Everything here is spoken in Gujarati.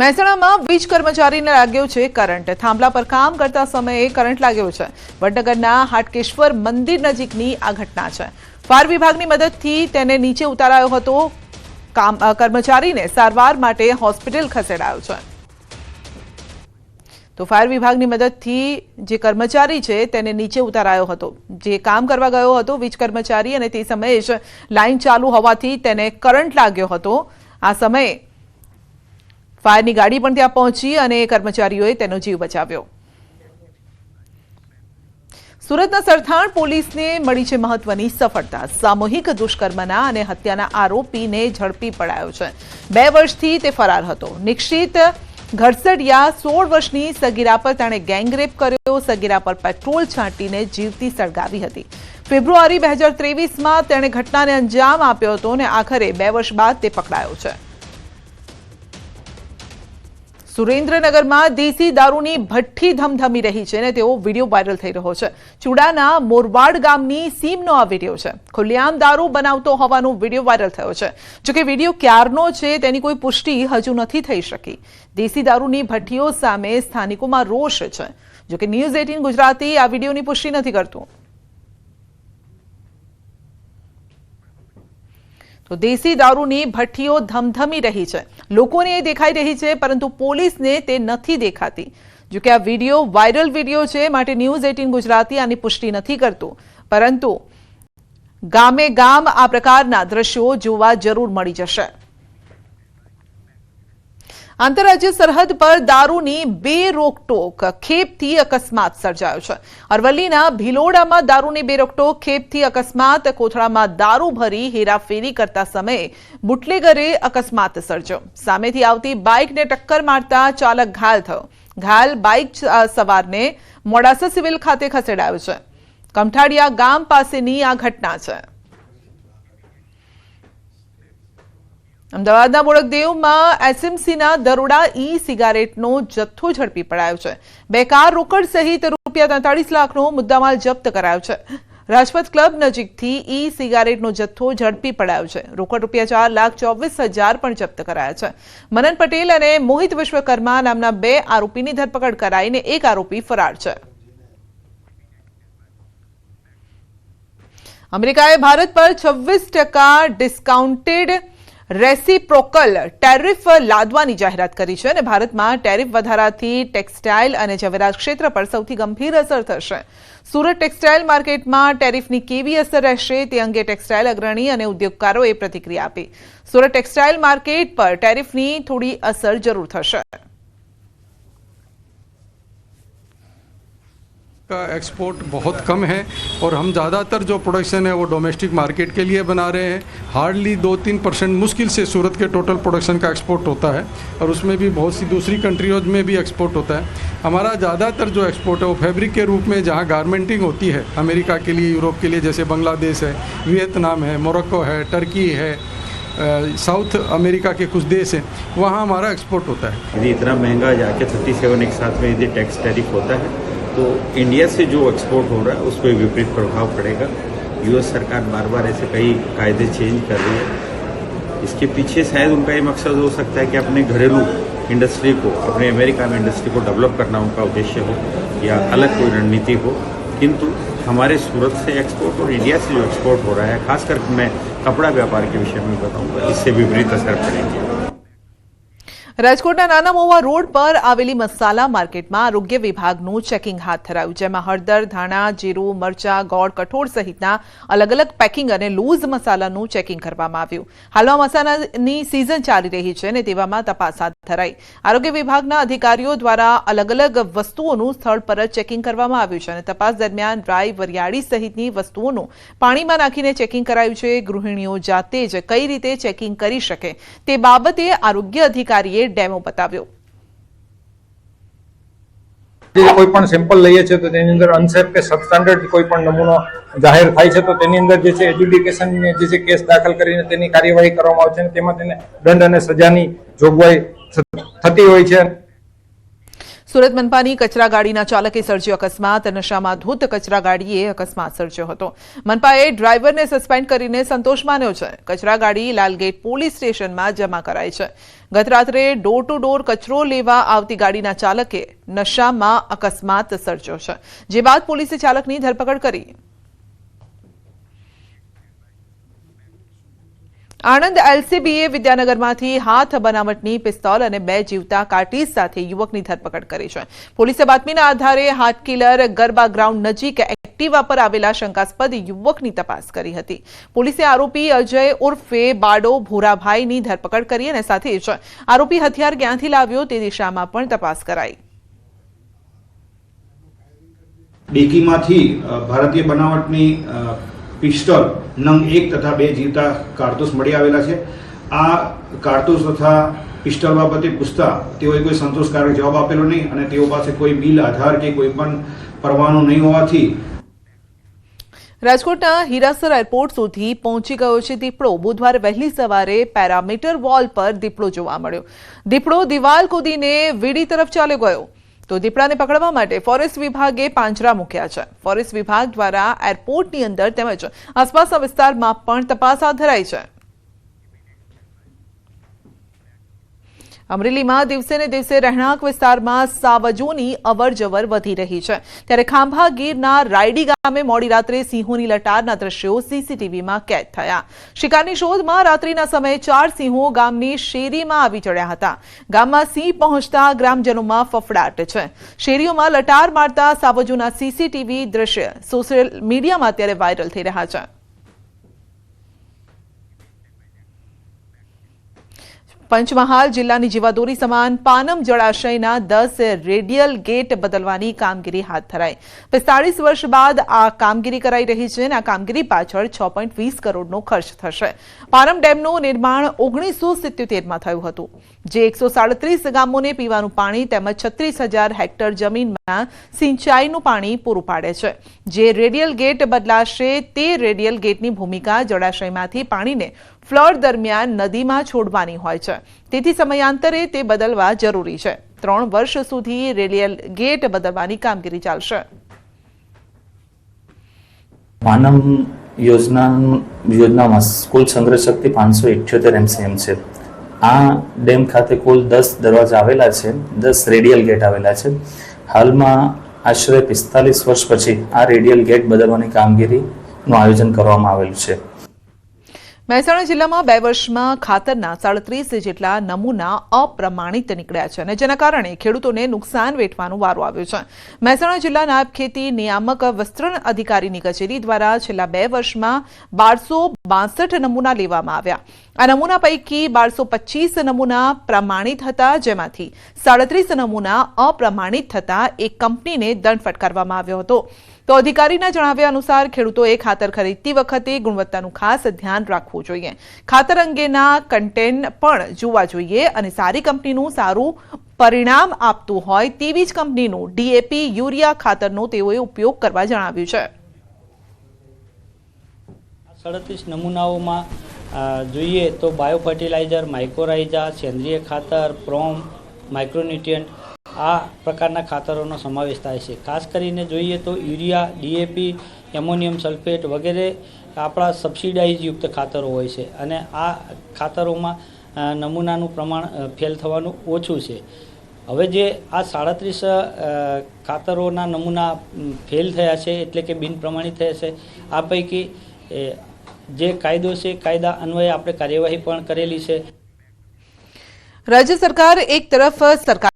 મહેસાણામાં વીજ કર્મચારીને લાગ્યો છે કરંટ. થાંભલા પર કામ કરતા સમયે કરંટ લાગ્યો છે. વડનગરના હાટકેશ્વર મંદિર નજીકની આ ઘટના છે. ફાયર વિભાગની મદદથી તેને નીચે ઉતારાયો હતો. કામ કર્મચારીને સારવાર માટે હોસ્પિટલ ખસેડાયો છે. તો ફાયર વિભાગની મદદથી જે કર્મચારી છે તેને નીચે ઉતારાયો હતો. જે કામ કરવા ગયો હતો વીજ કર્મચારી અને તે સમયે જ લાઈન ચાલુ હોવાથી તેને કરંટ લાગ્યો હતો. આ સમયે ફાયરની ગાડી પણ ત્યાં પહોંચી અને કર્મચારીઓએ તેનો જીવ બચાવ્યો. સુરતના સરથાણ પોલીસને મળી છે મહત્વની સફળતા. સામૂહિક દુષ્કર્મના અને હત્યાના આરોપીને ઝડપી પડાયો છે. બે વર્ષથી તે ફરાર હતો. નિશ્ચિત ઘરસડિયા સોળ વર્ષની સગીરા પર તેણે ગેંગરેપ કર્યો. સગીરા પર પેટ્રોલ છાંટીને જીવતી સળગાવી હતી. ફેબ્રુઆરી બે હજાર ત્રેવીસમાં તેણે ઘટનાને અંજામ આપ્યો હતો અને આખરે બે વર્ષ બાદ તે પકડાયો છે. સુરેન્દ્રનગરમાં દેશી દારૂની ભઠ્ઠી ધમધમી રહી છે અને તેવો વીડિયો વાયરલ થઈ રહ્યો છે. ચુડાના મોરવાડ ગામની સીમનો આ વીડિયો છે. ખુલ્લેઆમ દારૂ બનાવતો હોવાનો વીડિયો વાયરલ થયો છે. જોકે વીડિયો ક્યારનો છે તેની કોઈ પુષ્ટિ હજુ નથી થઈ શકી. દેશી દારૂની ભઠ્ઠીઓ સામે સ્થાનિકોમાં રોષ છે. જોકે ન્યૂઝ એટીન ગુજરાતી આ વિડીયોની પુષ્ટિ નથી કરતું. તો દેશી દારૂની ભઠ્ઠીઓ ધમધમી રહી છે. લોકોને એ દેખાઈ રહી છે, પરંતુ પોલીસને તે નથી દેખાતી. જો કે આ વીડિયો વાયરલ વીડિયો છે, માટે ન્યૂઝ એટીન ગુજરાતી આની પુષ્ટિ નથી કરતું. પરંતુ ગામે ગામ આ પ્રકારના દ્રશ્યો જોવા જરૂર મળી જશે. આંતરરાજ્ય સરહદ પર દારૂની બે રોકટોક ખેપથી અકસ્માત સર્જાયો છે. અરવલ્લીના ભિલોડામાં દારૂની બે રોકટોક ખેપથી અકસ્માત, કોથળામાં દારૂ ભરી હેરાફેરી કરતા સમયે બુટલેગરે અકસ્માત સર્જ્યો. સામેથી આવતી બાઇકને ટક્કર મારતા ચાલક ઘાયલ થયો. ઘાયલ બાઇક સવારને મોડાસા સિવિલ ખાતે ખસેડાયો છે. કમઠાડિયા ગામ પાસેની આ ઘટના છે. અમદાવાદના બોડકદેવમાં એસએમસીના દરોડા ઈ સિગારેટનો જથ્થો ઝડપી પડાયો છે. બે કાર રોકડ સહિત રૂપિયા તેતાળીસ લાખનો મુદ્દામાલ જપ્ત કરાયો છે. રાજપથ ક્લબ નજીકથી ઈ સિગારેટનો જથ્થો ઝડપી પડાયો છે. રોકડ રૂપિયા ચાર લાખ ચોવીસ હજાર પણ જપ્ત કરાયા છે. મનન પટેલ અને મોહિત વિશ્વકર્મા નામના બે આરોપીની ધરપકડ કરાઈને એક આરોપી ફરાર છે. અમેરિકાએ ભારત પર છવ્વીસ ટકા ડિસ્કાઉન્ટેડ રેસિપ્રોકલ ટેરિફ લાદવાની જાહેરાત કરી છે અને ભારતમાં ટેરિફ વધારાથી ટેક્સટાઇલ અને ઝવેરાત ક્ષેત્ર પર સૌથી ગંભીર અસર થશે. સુરત ટેક્સટાઇલ માર્કેટમાં ટેરિફની કેવી અસર રહેશે તે અંગે ટેક્સટાઇલ અગ્રણી અને ઉદ્યોગકારોએ પ્રતિક્રિયા આપી. સુરત ટેક્સટાઇલ માર્કેટ પર ટેરિફની થોડી અસર જરૂર થશે. का एक्सपोर्ट बहुत कम है और हम ज़्यादातर जो प्रोडक्शन है वो डोमेस्टिक मार्केट के लिए बना रहे हैं। हार्डली दो तीन परसेंट मुश्किल से सूरत के टोटल प्रोडक्शन का एक्सपोर्ट होता है और उसमें भी बहुत सी दूसरी कंट्रियों में भी एक्सपोर्ट होता है। हमारा ज़्यादातर जो एक्सपोर्ट है वो फैब्रिक के रूप में जहाँ गारमेंटिंग होती है, अमेरिका के लिए, यूरोप के लिए, जैसे बांग्लादेश है, वियतनाम है, मोरक्को है टर्की है साउथ अमेरिका के कुछ देश हैं, वहाँ हमारा एक्सपोर्ट होता है। यदि इतना महँगा जाके थर्टी सेवन एक साथ में यदि टैक्स टैरिफ होता है तो इंडिया से जो एक्सपोर्ट हो रहा है, उस पर विपरीत प्रभाव पड़ेगा। यूएस सरकार बार बार ऐसे कई कायदे चेंज कर रही है। इसके पीछे शायद उनका ये मकसद हो सकता है कि अपने घरेलू इंडस्ट्री को, अपने अमेरिका में इंडस्ट्री को डेवलप करना उनका उद्देश्य हो, या अलग कोई रणनीति हो। किंतु हमारे सूरत से एक्सपोर्ट और इंडिया से जो एक्सपोर्ट हो रहा है, खासकर मैं कपड़ा व्यापार के विषय में बताऊँगा, इससे विपरीत असर पड़ेगी। રાજકોટના નાના મોવા રોડ પર આવેલી મસાલા માર્કેટમાં આરોગ્ય વિભાગનું ચેકિંગ હાથ ધરાયું, જેમાં હળદર, ધાણા, જીરું, મરચા, ગોળ, કઠોળ સહિતના અલગ અલગ પેકિંગ અને લૂઝ મસાલાનું ચેકિંગ કરવામાં આવ્યું. હાલમાં મસાલાની સિઝન ચાલી રહી છે અને તેવામાં તપાસ હાથ ધરાઈ આરોગ્ય વિભાગના અધિકારીઓ દ્વારા અલગ અલગ વસ્તુઓનું સ્થળ પર જ ચેકિંગ કરવામાં આવ્યું છે અને તપાસ દરમિયાન ડ્રાય વરિયાળી સહિતની વસ્તુઓનું પાણીમાં નાખીને ચેકિંગ કરાયું છે. ગૃહિણીઓ જાતે જ કઈ રીતે ચેકિંગ કરી શકે તે બાબતે આરોગ્ય અધિકારીએ ડેમો બતાવ્યો. કોઈ પણ સેમ્પલ લઈએ છીએ તો તેની અંદર અનસેફ કે સબસ્ટાન્ડર્ડ કોઈ પણ નમૂનો જાહેર થાય છે તો તેની અંદર જે છે એજ્યુડિકેશન જે છે કેસ દાખલ કરીને તેની કાર્યવાહી કરવામાં આવે છે તેમાં તેને દંડ અને સજાની જોગવાઈ થતી હોય છે. સુરત મનપાની કચરા ગાડીના ચાલકે સર્જ્યો અકસ્માત નશામાં ધૂત કચરા ગાડીએ અકસ્માત સર્જ્યો હતો. મનપાએ ડ્રાઈવરને સસ્પેન્ડ કરીને સંતોષ માન્યો છે. કચરા ગાડી લાલગેટ પોલીસ સ્ટેશનમાં જમા કરાઈ છે. ગત રાત્રે ડોર ટુ ડોર કચરો લેવા આવતી ગાડીના ચાલકે નશામાં અકસ્માત સર્જ્યો છે. જે બાદ પોલીસે ચાલકની ધરપકડ કરી. આણંદ એલસીબીએ વિદ્યાનગરમાંથી હાથ બનાવટની પિસ્તોલ અને બે જીવતા કાર્ટીઝ સાથે યુવકની ધરપકડ કરી છે. પોલીસે બાતમીના આધારે હાથ કિલર ગરબા ગ્રાઉન્ડ નજીક એક્ટિવા પર આવેલા શંકાસ્પદ યુવકની તપાસ કરી હતી. પોલીસે આરોપી અજય ઉર્ફે બાડો ભૂરાભાઈની ધરપકડ કરી અને સાથે જ આરોપી હથિયાર ક્યાંથી લાવ્યો તે દિશામાં પણ તપાસ કરાઈ. ડેકીમાંથી ભારતીય બનાવટની પિસ્ટલ નંગ એક તથા બે જીવતા કારતૂસ મળી આવેલા છે. આ કારતૂસ તથા પિસ્ટલ બાબતે પૂછતા તેઓએ કોઈ સંતોષકારક જવાબ આપેલો નહીં અને તેઓ પાસે કોઈ બિલ, આધાર કે કોઈ પણ પરવાનો નહીં હોવાથી રાજકોટના હીરાસર એરપોર્ટ સુધી પહોંચી ગયો છે દીપડો. બુધવારે વહેલી સવારે પેરામીટર વોલ પર દીપડો જોવા મળ્યો. દીપડો દિવાલ કૂદીને વીડી તરફ ચાલ્યો ગયો. તો દીપડાને પકડવા માટે ફોરેસ્ટ વિભાગે પાંજરા મૂક્યા છે. ફોરેસ્ટ વિભાગ દ્વારા એરપોર્ટની અંદર તેમજ આસપાસના વિસ્તારમાં પણ તપાસ હાથ ધરાઈ છે. અમરેલીમાં દિવસે ને દિવસે રહેણાંક વિસ્તારમાં સાવજોની અવરજવર વધી રહી છે. ત્યારે ખાંભા ગીરના રાયડી ગામે મોડી રાત્રે સિંહોની લટારના દ્રશ્યો સીસીટીવીમાં કેદ થયા. શિકારની શોધમાં રાત્રિના સમયે ચાર સિંહો ગામની શેરીમાં આવી ચડ્યા હતા. ગામમાં સિંહ પહોંચતા ગ્રામજનોમાં ફફડાટ છે. શેરીઓમાં લટાર મારતા સાવજોના સીસીટીવી દ્રશ્ય સોશિયલ મીડિયામાં અત્યારે વાયરલ થઈ રહ્યા છે. પંચમહાલ જિલ્લાની જીવાદોરી સમાન પાનમ જળાશયના દસ રેડિયલ ગેટ બદલવાની કામગીરી હાથ ધરાઈ. પિસ્તાળીસ વર્ષ બાદ આ કામગીરી કરાઈ રહી છે અને આ કામગીરી પાછળ છ પોઈન્ટ વીસ કરોડનો ખર્ચ થશે. પાનમ ડેમનું નિર્માણ ઓગણીસો સિત્યોતેરમાં થયું હતું. જે એકસો સાડત્રીસ ગામોને પીવાનું પાણી તેમજ છત્રીસ હજાર હેક્ટર જમીનમાં સિંચાઈનું પાણી પૂરું પાડે છે. જે રેડિયલ ગેટ બદલાશે તે રેડિયલ ગેટની ભૂમિકા જળાશયમાંથી પાણીને ફ્લડ દરમિયાન નદીમાં છોડવાની હોય છે. તેથી સમયાંતરે તે બદલવા જરૂરી છે. ત્રણ વર્ષ સુધી રેલિયલ ગેટ બદલવાની કામગીરી ચાલશે. પાનમ યોજના યોજનામાં કુલ સંગ્રહ શક્તિ પાંચસો ઇઠ્યોતેર એમસીએમ છે. આ ડેમ ખાતે કુલ દસ દરવાજા આવેલા છે. દસ રેડિયલ ગેટ આવેલા છે. હાલમાં આશરે પિસ્તાલીસ વર્ષ પછી આ રેડિયલ ગેટ બદલવાની કામગીરીનું આયોજન કરવામાં આવેલું છે. મહેસાણા જિલ્લામાં બે વર્ષમાં ખાતરના સાડત્રીસ જેટલા નમૂના અપ્રમાણિત નીકળ્યા છે અને જેના કારણે ખેડૂતોને નુકસાન વેઠવાનો વારો આવ્યો છે. મહેસાણા જિલ્લા નાયબ ખેતી નિયામક વસ્ત્રણ અધિકારીની કચેરી દ્વારા છેલ્લા બે વર્ષમાં બારસો બાસઠ નમૂના લેવામાં આવ્યા. આ નમૂના પૈકી બારસો પચીસ નમૂના પ્રમાણિત હતા, જેમાંથી સાડત્રીસ નમૂના અપ્રમાણિત થતા એક કંપનીને દંડ ફટકારવામાં આવ્યો હતો. તો અધિકારીના જણાવ્યા અનુસાર ખેડૂતોએ ખાતર ખરીદતી વખતે ગુણવત્તાનું ખાસ ધ્યાન રાખવું જોઈએ. ખાતર અંગેના કન્ટેન પણ જોવા જોઈએ અને સારી કંપનીનું સારું પરિણામ આપતું હોય તેવી જ કંપનીનું ડીએપી યુરિયા ખાતરનો તેઓએ ઉપયોગ કરવા જણાવ્યું છે. સડત્રીસ નમૂનાઓમાં જોઈએ તો બાયો ફર્ટિલાઇઝર માઇક્રોરાઇઝા સેન્દ્રિય ખાતર, પ્રોમ માઇક્રોન્યુટ્રિયન્ટ આ પ્રકારના ખાતરોનો સમાવેશ થાય છે. ખાસ કરીને જોઈએ તો યુરિયા ડીએપી એમોનિયમ સલ્ફેટ વગેરે આપણા સબસિડાઇઝયુક્ત ખાતરો હોય છે અને આ ખાતરોમાં નમૂનાનું પ્રમાણ ફેલ થવાનું ઓછું છે. હવે જે આ સાડત્રીસ ખાતરોના નમૂના ફેલ થયા છે એટલે કે બિન પ્રમાણિત થયા છે, આ પૈકી જે કાયદો છે, કાયદા અન્વયે આપણે કાર્યવાહી પણ કરેલી છે. રાજ્ય સરકાર એક તરફ સરકાર